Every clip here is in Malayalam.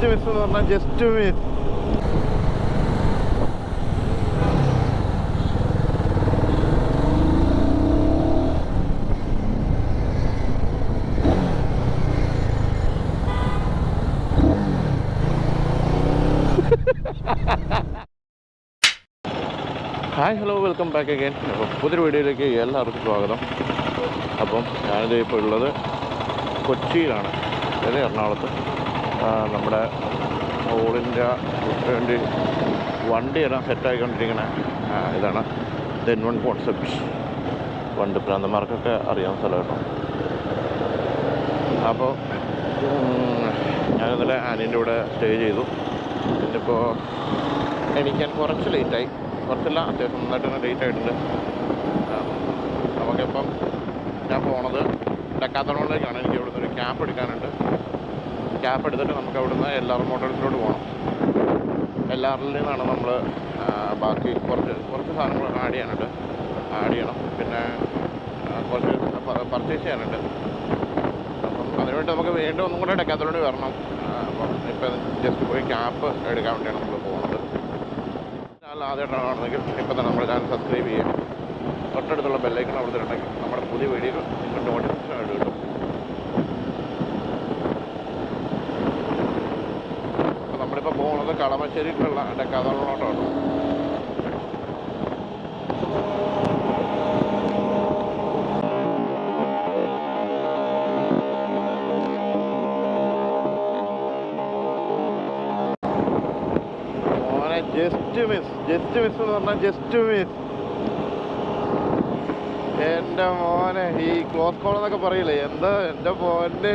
ജസ്റ്റ് മിസ് എന്ന് പറഞ്ഞാൽ just miss hi hello welcome back again അപ്പോൾ പുതിയൊരു വീഡിയോയിലേക്ക് എല്ലാവർക്കും സ്വാഗതം. അപ്പം ഞാനിത് ഇപ്പോൾ ഉള്ളത് കൊച്ചിയിലാണ്. അതായത് എറണാകുളത്ത്. നമ്മുടെ ഓൾ ഇന്ത്യ വേണ്ടി വണ്ടിയെല്ലാം സെറ്റായിക്കൊണ്ടിരിക്കുന്ന ഇതാണ് ദെൻ വൺ കോൺസെപ്റ്റ് വണ്ടി പ്രാന്തന്മാർക്കൊക്കെ അറിയാവുന്ന സ്ഥലം കേട്ടോ അപ്പോൾ ഞാൻ ഞാനിന്നലെ ആനീന്റെ കൂടെ സ്റ്റേ ചെയ്തു. ഇന്നിപ്പോൾ എണീക്കാൻ കുറച്ച് ലേറ്റായി കുറച്ചല്ല അത്യാവശ്യം നന്നായിട്ട് തന്നെ ലേറ്റ് ആയിട്ടുണ്ട്. നമുക്കിപ്പം ഞാൻ പോണത് ഡക്കാത്തണോളിലേക്കാണ്. എനിക്ക് ഇവിടുന്ന് ഒരു ക്യാപ്പ് എടുക്കാനുണ്ട്. ക്യാപ്പ് എടുത്തിട്ട് നമുക്ക് അവിടുന്ന് എൽ ആർ മോട്ടോഴ്സിലോട്ട് പോകണം എൽ ആറിൽ നിന്നാണ് നമ്മൾ ബാക്കി കുറച്ച് കുറച്ച് സാധനങ്ങൾ ആഡ് ചെയ്യാനുണ്ട്. ആഡ് ചെയ്യണം. പിന്നെ കുറച്ച് പർച്ചേസ് ചെയ്യാനുണ്ട്. അപ്പം അതിനുവേണ്ടി നമുക്ക് വീണ്ടും ഒന്നും കൂടെ ഡെക്കാത്തോട് വരണം. അപ്പം ഇപ്പം ജസ്റ്റ് പോയി ക്യാപ്പ് എടുക്കാൻ വേണ്ടിയാണ് നമ്മൾ പോകുന്നത്. ചാനൽ ആദ്യമായിട്ടാണ് കാണുന്നതെങ്കിൽ ഇപ്പം തന്നെ നമ്മുടെ ചാനൽ സബ്സ്ക്രൈബ് ചെയ്യുക. തൊട്ടടുത്തുള്ള ബെല്ലൈക്കൺ അവിടുത്തെ ഉണ്ടെങ്കിൽ നമ്മുടെ പുതിയ വീഡിയോ നിങ്ങൾക്ക് നോട്ടിഫിക്കേഷൻ ആയിട്ട് കിട്ടും അപ്പോൾ നമ്മളിപ്പോൾ എന്റെ ഡക്കാതോളോട്ടാണ് മോനെ ജസ്റ്റ് മിസ് ജസ്റ്റ് മിസ് എന്ന് പറഞ്ഞാൽ ജസ്റ്റ് മിസ് എന്റെ മോനെ ഈ ക്ലോസ് കോൾ എന്നൊക്കെ പറയില്ലേ? എന്താ എന്റെ മോന്റെ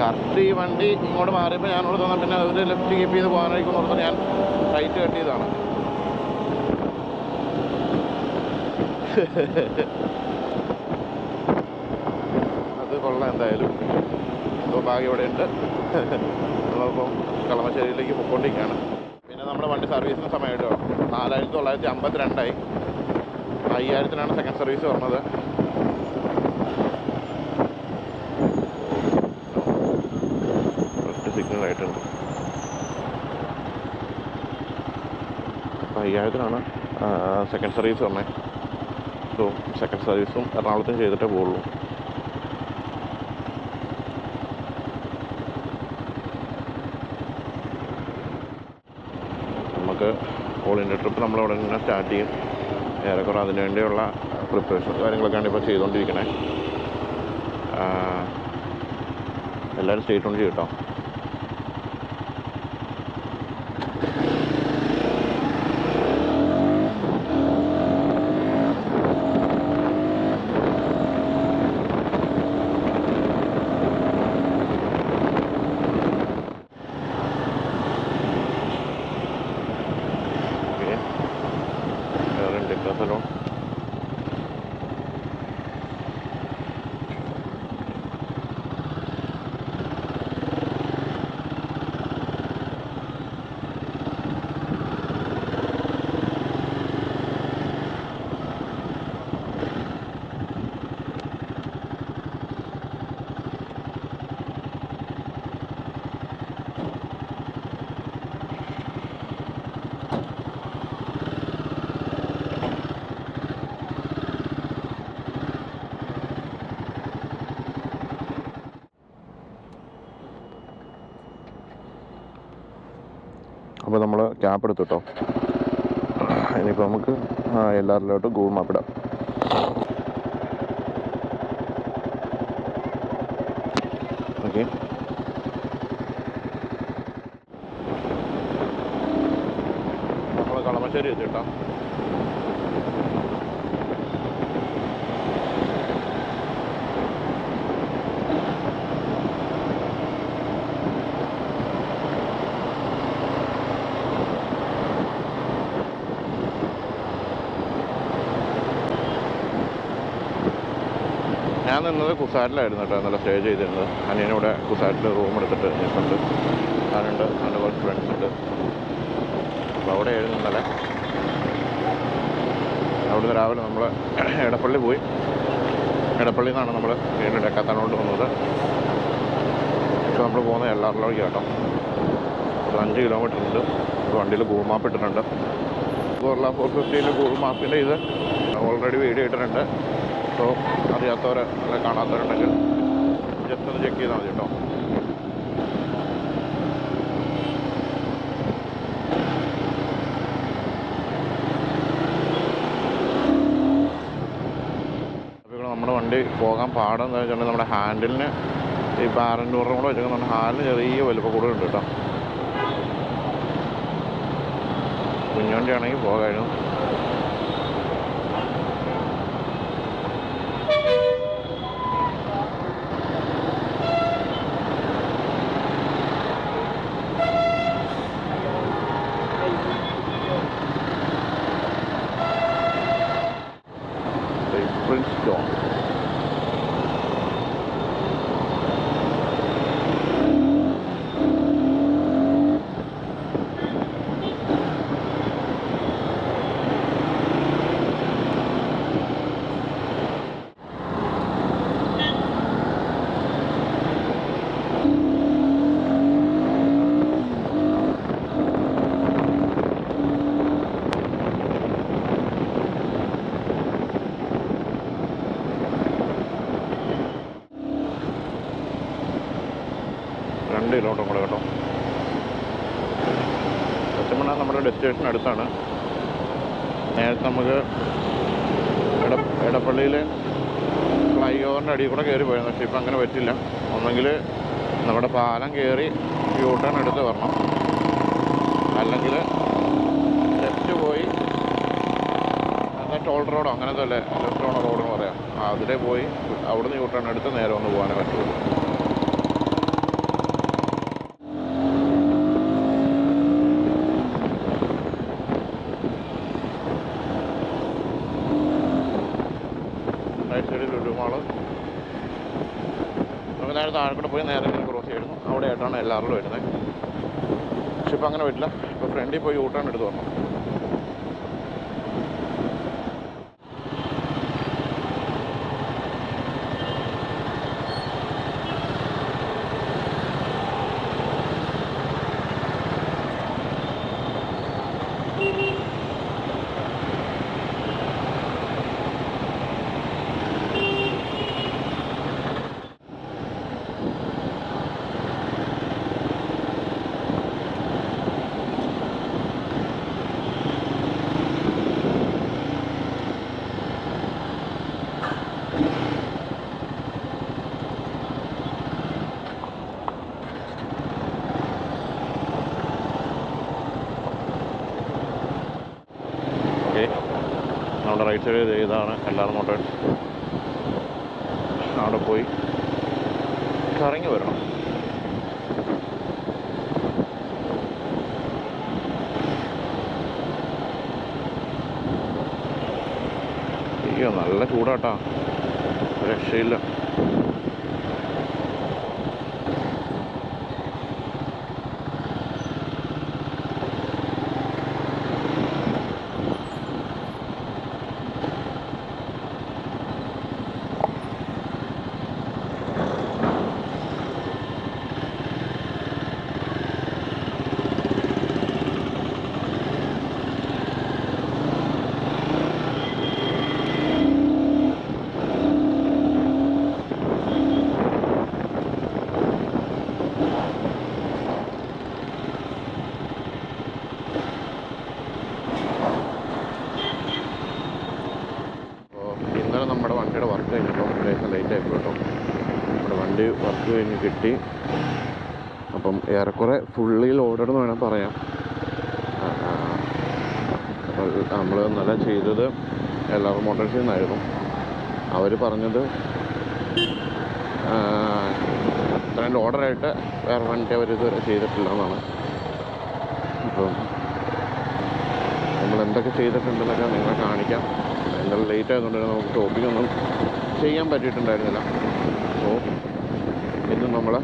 കറക്റ്റ് ഈ വണ്ടി ഇങ്ങോട്ട് മാറിയപ്പോൾ ഞാൻ ഇവിടെ തന്നെ പിന്നെ ഒരു ലെഫ്റ്റ് കീപ്പ് ചെയ്ത് പോകാനായിരിക്കും ഓർത്ത് ഞാൻ റൈറ്റ് കട്ട് ചെയ്തതാണ് അത് കൊള്ളാം എന്തായാലും. ഇപ്പോൾ ബാഗ് ഇവിടെ ഉണ്ട്. നമ്മളിപ്പം കളമശ്ശേരിയിലേക്ക് പൊയ്ക്കൊണ്ടിരിക്കുകയാണ്. പിന്നെ നമ്മുടെ വണ്ടി സർവീസിന് സമയം നാലായിരത്തി തൊള്ളായിരത്തി അമ്പത്തി രണ്ടായി അയ്യായിരത്തിനാണ് സെക്കൻഡ് സർവീസ് പറഞ്ഞത് സിഗ്നൽ ആയിട്ടുണ്ട് അയ്യായിരത്തിനാണ് സെക്കൻഡ് സർവീസ് പറഞ്ഞത് സോ സെക്കൻഡ് സർവീസും എറണാകുളത്തും ചെയ്തിട്ടേ പോകുള്ളൂ നമുക്ക് ഓൾ ഇന്ത്യ ട്രിപ്പ് നമ്മൾ നമ്മളവിടെ തന്നെ സ്റ്റാർട്ട് ചെയ്യും. ഏറെക്കുറെ അതിന് വേണ്ടിയുള്ള പ്രിപ്പറേഷൻ കാര്യങ്ങളൊക്കെയാണ് ഇപ്പോൾ ചെയ്തുകൊണ്ടിരിക്കണേ എല്ലാവരും സ്റ്റേറ്റ് കൊണ്ട് ചെയ്യട്ടോ ഓക്കെ വേറെ ഡെക്കാത്തലോൺ അപ്പോൾ നമ്മൾ ക്യാപ് എടുത്തു കേട്ടോ ഇനിയിപ്പോൾ നമുക്ക് എല്ലാവരിലോട്ട് ഗൂഗിൾ മാപ്പ് ഇടാം. ഓക്കെ. നമ്മൾ കളമശ്ശേരി എത്തി നിന്നത് കുസാറ്റിലായിരുന്നു കേട്ടോ. ഇന്നലെ സ്റ്റേ ചെയ്തിരുന്നത്. അനിയനിവിടെ കുസാറ്റിൽ റൂം എടുത്തിട്ട് നിൽക്കുന്നുണ്ട് ഞാനുണ്ട്. എന്റെ കുറച്ച് ഫ്രണ്ട്സ് ഉണ്ട്. അപ്പോൾ അവിടെ ആയിരുന്നു ഇന്നലെ. അവിടുന്ന് രാവിലെ നമ്മൾ എടപ്പള്ളി പോയി. എടപ്പള്ളിയിൽ നിന്നാണ് നമ്മൾ വീണ്ടും ഡക്കാത്താനോട്ട് വന്നത്. ഇപ്പോൾ നമ്മൾ പോകുന്നത് എള്ളാറിലേക്ക് കേട്ടോ. ഒരു അഞ്ച് കിലോമീറ്റർ ഉണ്ട്. വണ്ടിയിൽ ഗൂഗിൾ മാപ്പ് ഇട്ടിട്ടുണ്ട്. ഗോർല ഫോർ ഫിഫ്റ്റിയിൽ ഗൂഗിൾ മാപ്പിന്റെ ഇത് ഓൾറെഡി വീഡിയോ ഇട്ടിട്ടുണ്ട്. സോ അറിയാത്തവർ അല്ലെ കാണാത്തവരുണ്ടെങ്കിൽ ജസ്റ്റ് ഒന്ന് ചെക്ക് ചെയ്താൽ മതി കേട്ടോ. നമ്മുടെ വണ്ടി പോകാൻ പാടെന്ന് വെച്ചിട്ടുണ്ടെങ്കിൽ നമ്മുടെ ഹാൻഡിലിന് ഈ പാരന്റൂറും കൂടെ വെച്ചിരിക്കുന്ന ഹാലിന് ചെറിയ വലുപ്പം കൂടുതലുണ്ട് കേട്ടോ. കുഞ്ഞുവണ്ടി ആണെങ്കിൽ പോകായിരുന്നു പ്രിൻസ് ജോൺ രണ്ട് കിലോമീറ്റർ കൂടെ കേട്ടോ ഡെസ്റ്റിനേഷൻ അടുത്താണ്. നേരത്തെ നമുക്ക് എട എടപ്പള്ളിയിൽ ഫ്ലൈ ഓവറിന്റെ അടിയിൽ കൂടെ കയറി പോയിരുന്നു. പക്ഷേ ഇപ്പം അങ്ങനെ പറ്റില്ല. ഒന്നെങ്കിൽ നമ്മുടെ പാലം കയറി യൂ ടേൺ എടുത്ത് വരണം. അല്ലെങ്കിൽ ലെഫ്റ്റ് പോയി എന്നാൽ ടോൾ റോഡോ. അങ്ങനത്തെ അല്ലേ ലെഫ്റ്റ് ഓണ റോഡെന്ന് പറയാം. അതിലേ പോയി അവിടുന്ന് യൂ ടേൺ എടുത്ത് നേരെ ഒന്ന് പോകാനേ പറ്റുള്ളൂ. ലുലുമാൾ നമുക്ക് നേരെ താഴെക്കൂടെ പോയി നേരെ ഇങ്ങനെ ക്രോസ് ചെയ്യുന്നു അവിടെ ആയിട്ടാണ് എല്ലാവരും വരുന്നത്. പക്ഷെ ഇപ്പം അങ്ങനെ പറ്റില്ല. ഇപ്പോൾ ഫ്രണ്ടിൽ പോയി ഊട്ടാണ് എടുത്ത് വരണം ഓക്കെ സൈഡ് ഇതാണ് എല്ലാവരും മോട്ടോഴ്സ് അവിടെ പോയി കറങ്ങി വരണം. അയ്യോ നല്ല ചൂടാട്ടാ. രക്ഷയില്ല അപ്പോൾ ഇന്നലെ നമ്മുടെ വണ്ടിയുടെ വർക്ക് കഴിഞ്ഞപ്പോൾ ലേശം ലേറ്റ് ആയി കേട്ടോ നമ്മുടെ വണ്ടി വർക്ക് കഴിഞ്ഞ് കിട്ടി. അപ്പം ഏറെക്കുറെ ഫുള്ളി ലോഡഡ് വേണം പറയാം. നമ്മൾ ഇന്നലെ ചെയ്തത് എല്ലാവരും മോട്ടോഴ്സിൽ നിന്നായിരുന്നു അവർ പറഞ്ഞത് ഇത്രയും ലോഡറായിട്ട് വേറെ വണ്ടി അവർ ഇതുവരെ ചെയ്തിട്ടില്ല എന്നാണ് അപ്പം നമ്മൾ എന്തൊക്കെ ചെയ്തിട്ടുണ്ടെന്നൊക്കെ നിങ്ങളെ കാണിക്കാം. എന്തായാലും ലേറ്റ് ആയതുകൊണ്ട് നമുക്ക് ടോപ്പിക്കൊന്നും ചെയ്യാൻ പറ്റിയിട്ടുണ്ടായിരുന്നില്ല. സോ ഇന്ന് നമ്മൾ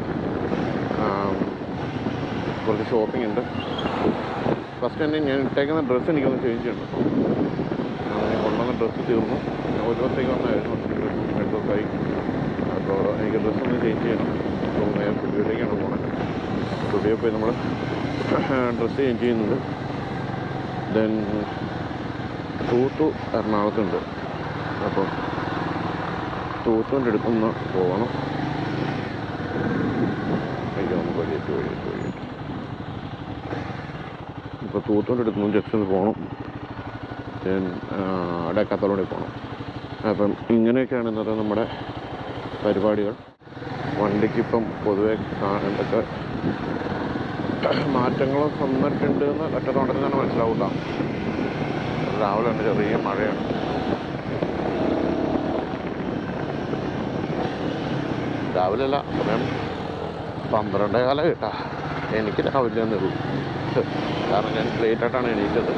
കുറച്ച് ഷോപ്പിംഗ് ഉണ്ട്. ഫസ്റ്റ് തന്നെ ഞാൻ ഇട്ടേക്കുന്ന ഡ്രസ്സ് എനിക്കൊന്ന് ചേഞ്ച് ചെയ്യണം. ഞാൻ കൊണ്ടുവന്ന ഡ്രസ്സ് തീർന്നു. ഞാൻ ഒരു ദിവസത്തേക്ക് വന്നായിരുന്നു. രണ്ട് ദിവസമായി. അപ്പോൾ എനിക്ക് ഡ്രസ്സ് ഒന്ന് ചേഞ്ച് ചെയ്യണം. അപ്പോൾ നേരെ സ്റ്റുഡിയോയിലേക്കാണ് പോകുന്നത് സ്റ്റുഡിയോ പോയി നമ്മൾ ഡ്രസ്സ് ചേഞ്ച് ചെയ്യുന്നുണ്ട് ദെൻ തൂത്തു എറണാകുളത്തുണ്ട്. അപ്പോൾ തൂത്തുകൊണ്ടെടുക്കുന്ന പോകണം വഴിയേറ്റ് വഴിയേറ്റ് വഴിയേറ്റ് ഇപ്പോൾ തൂത്തുന്റെ അടുത്തൊന്ന് ജസ്റ്റ് ഒന്ന് പോകണം ദെൻ ഡെക്കാത്തലോണിൽ പോകണം അപ്പം ഇങ്ങനെയൊക്കെയാണ് ഇന്നത്തെ നമ്മുടെ പരിപാടികൾ. വണ്ടിക്കിപ്പം പൊതുവെ എന്തൊക്കെ മാറ്റങ്ങളും വന്നിട്ടുണ്ട് എന്ന് ഒറ്റത്തോണ്ടത്തിൽ തന്നെ മനസ്സിലാവില്ല രാവിലെ തന്നെ ചെറിയ മഴയാണ്. രാവിലെ അല്ല സമയം പന്ത്രണ്ടേ കാല കേട്ടാ എനിക്ക് രാവിലെ ഉള്ളൂ. കാരണം ഞാൻ ലേറ്റായിട്ടാണ് എണീറ്റത്.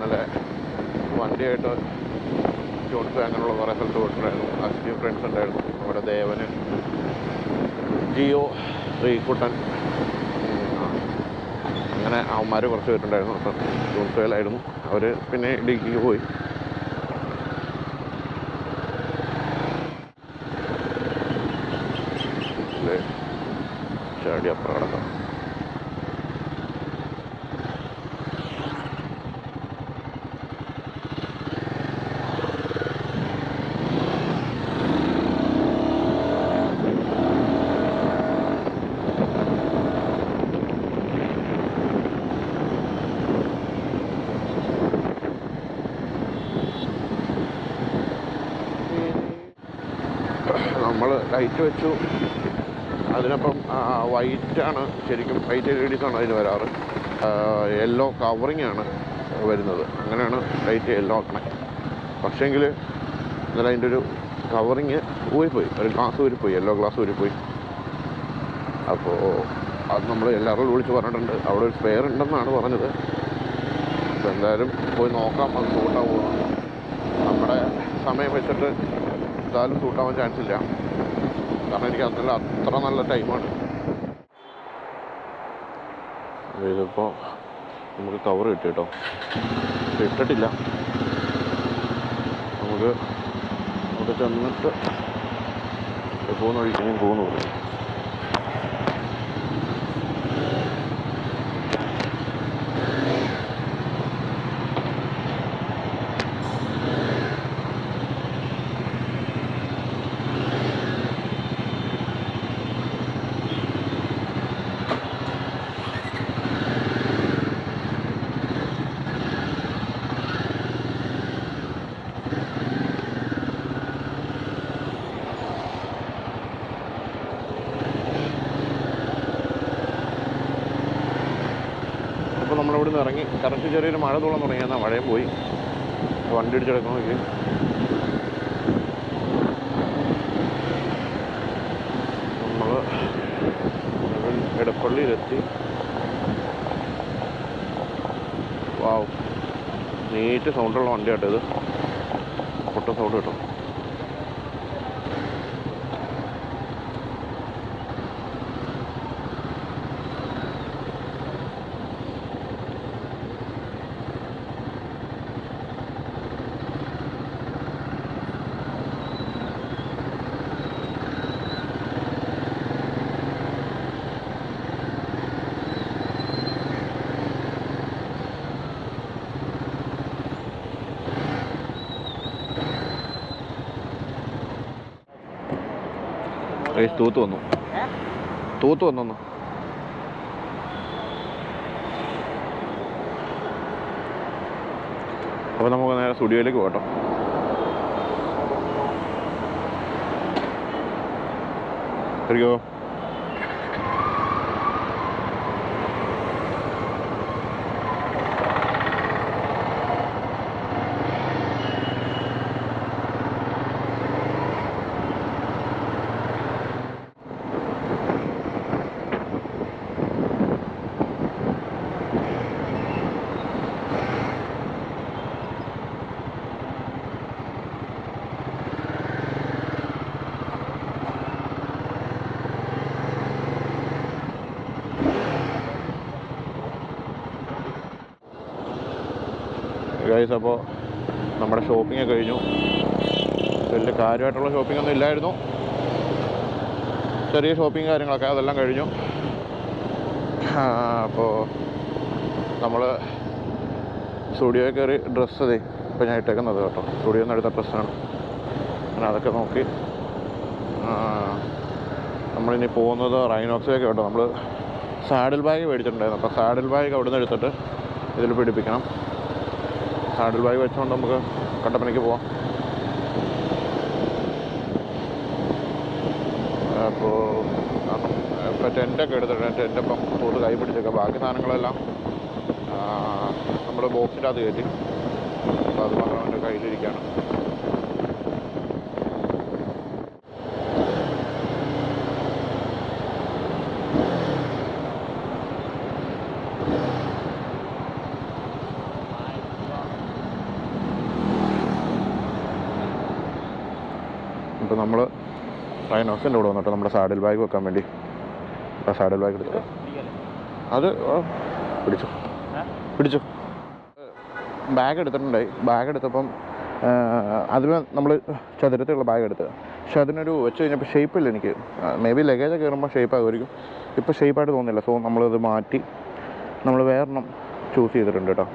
നല്ല വണ്ടിയായിട്ട് ജോൺസ് അങ്ങനെയുള്ള കുറേ സ്ഥലത്ത് പോയിട്ടുണ്ടായിരുന്നു. അസ്റ്റി ഫ്രണ്ട്സ് ഉണ്ടായിരുന്നു. നമ്മുടെ ദേവന് ജിയോ ശ്രീകുട്ടൻ അങ്ങനെ അവന്മാർ കുറച്ച് പേരുണ്ടായിരുന്നു. ജോൺസുകയിലായിരുന്നു അവർ പിന്നെ ഇടുക്കിക്ക് പോയി. ലൈറ്റ് വെച്ചു. അതിനപ്പം വൈറ്റ് ആണ് ശരിക്കും വൈറ്റ് എൽ ആണ് അതിന് വരാറ്. യെല്ലോ കവറിങ് ആണ് വരുന്നത്. അങ്ങനെയാണ് ലൈറ്റ് യെല്ലോ ആക്കണേ. പക്ഷേങ്കിൽ ഇന്നലെ അതിന്റെ ഒരു കവറിങ് ഊരിപ്പോയി. ഒരു ഗ്ലാസ് ഊരിപ്പോയി. യെല്ലോ ഗ്ലാസ് ഊരിപ്പോയി. അപ്പോൾ അത് നമ്മൾ എല്ലാവരും വിളിച്ച് പറഞ്ഞിട്ടുണ്ട്. അവിടെ ഒരു സ്പെയർ ഉണ്ടെന്നാണ് പറഞ്ഞത്. അപ്പോൾ എന്തായാലും പോയി നോക്കാം. അത് സൂട്ടാവുമോ നമ്മുടെ സമയം വെച്ചിട്ട് എന്തായാലും സൂട്ടാവാൻ ചാൻസ് ഇല്ല. കാരണം എനിക്ക് അതിൽ അത്ര നല്ല ടൈമാണ്. ഇതിപ്പോൾ നമുക്ക് കവർ കിട്ടി കേട്ടോ ഇട്ടിട്ടില്ല. നമുക്ക് അവിടെ ചെന്നിട്ട് പോകുന്ന വഴിക്ക് പോകുന്നു നമ്മളിവിടെ നിന്ന് ഇറങ്ങി. കറക്റ്റ് ചെറിയൊരു മഴ തോളം തുടങ്ങി. എന്നാൽ മഴയും പോയി. വണ്ടി ഇടിച്ചെടുക്കണം നോക്കി നമ്മൾ എടപ്പള്ളിയിലെത്തി. വാവ്. നീറ്റ് സൗണ്ടുള്ള വണ്ടിയാട്ടോ ഇത്. പൊട്ട സൗണ്ട് കിട്ടും. ഗൈസ് തൂത്ത് വന്നു. തൂത്ത് വന്നു അപ്പോൾ നമുക്ക് നേരെ സ്റ്റുഡിയോയിലേക്ക് പോകട്ടോ. ശരിക്കോ? ഗൈസ് അപ്പോൾ നമ്മുടെ ഷോപ്പിംഗ് കഴിഞ്ഞു. വലിയ കാര്യമായിട്ടുള്ള ഷോപ്പിംഗ് ഒന്നും ഇല്ലായിരുന്നു. ചെറിയ ഷോപ്പിംഗ് കാര്യങ്ങളൊക്കെ അതെല്ലാം കഴിഞ്ഞു. അപ്പോൾ നമ്മൾ സ്റ്റുഡിയോയിൽ കയറി ഡ്രസ്സ് അതെ ഇപ്പോൾ ഞാൻ ഇട്ടേക്കുന്നത് കേട്ടോ. സ്റ്റുഡിയോയിൽ നിന്ന് എടുത്ത ഡ്രസ്സാണ് അങ്ങനെ അതൊക്കെ നോക്കി. നമ്മളിനി പോകുന്നത് റൈനോക്സിലേക്ക് കേട്ടോ. നമ്മൾ സാഡിൽ ബാഗ് മേടിച്ചിട്ടുണ്ടായിരുന്നു. അപ്പോൾ സാഡിൽ ബാഗ് അവിടെ നിന്ന് എടുത്തിട്ട് ഇതിൽ പിടിപ്പിക്കണം. സാഡിൽ ബാഗ് വെച്ചുകൊണ്ട് നമുക്ക് കട്ടപ്പനയ്ക്ക് പോവാം. അപ്പോൾ ഇപ്പോൾ ടെന്റൊക്കെ എടുത്തിട്ടുണ്ട്. ടെന്റ് ഇപ്പം കൂടുതൽ കൈ പിടിച്ചൊക്കെ ബാക്കി സാധനങ്ങളെല്ലാം നമ്മൾ ബോക്സിന്റെ അകത്ത് കയറ്റി. അപ്പോൾ അത് മാത്രം എന്റെ കയ്യിലിരിക്കുകയാണ് ഇപ്പോൾ നമ്മൾ റൈനോക്സിന്റെ കൂടെ വന്നിട്ട് നമ്മുടെ സാഡിൽ ബാഗ് വെക്കാൻ വേണ്ടി. സാഡിൽ ബാഗ് എടുത്തു? അത് പിടിച്ചു. പിടിച്ചു. ബാഗ് എടുത്തിട്ടുണ്ടായി. ബാഗ് എടുത്തപ്പം അതിന് നമ്മൾ ചതുരത്തിലുള്ള ബാഗ് എടുത്തത്. പക്ഷെ അതിനൊരു വെച്ച് കഴിഞ്ഞപ്പോൾ ഷേപ്പില്ല എനിക്ക്. മേ ബി ലഗേജ് കയറുമ്പോൾ ഷേപ്പാകുമായിരിക്കും ഇപ്പോൾ ഷേപ്പായിട്ട് തോന്നുന്നില്ല. സോ നമ്മളത് മാറ്റി നമ്മൾ വേറെണ്ണം ചൂസ് ചെയ്തിട്ടുണ്ട് കേട്ടോ.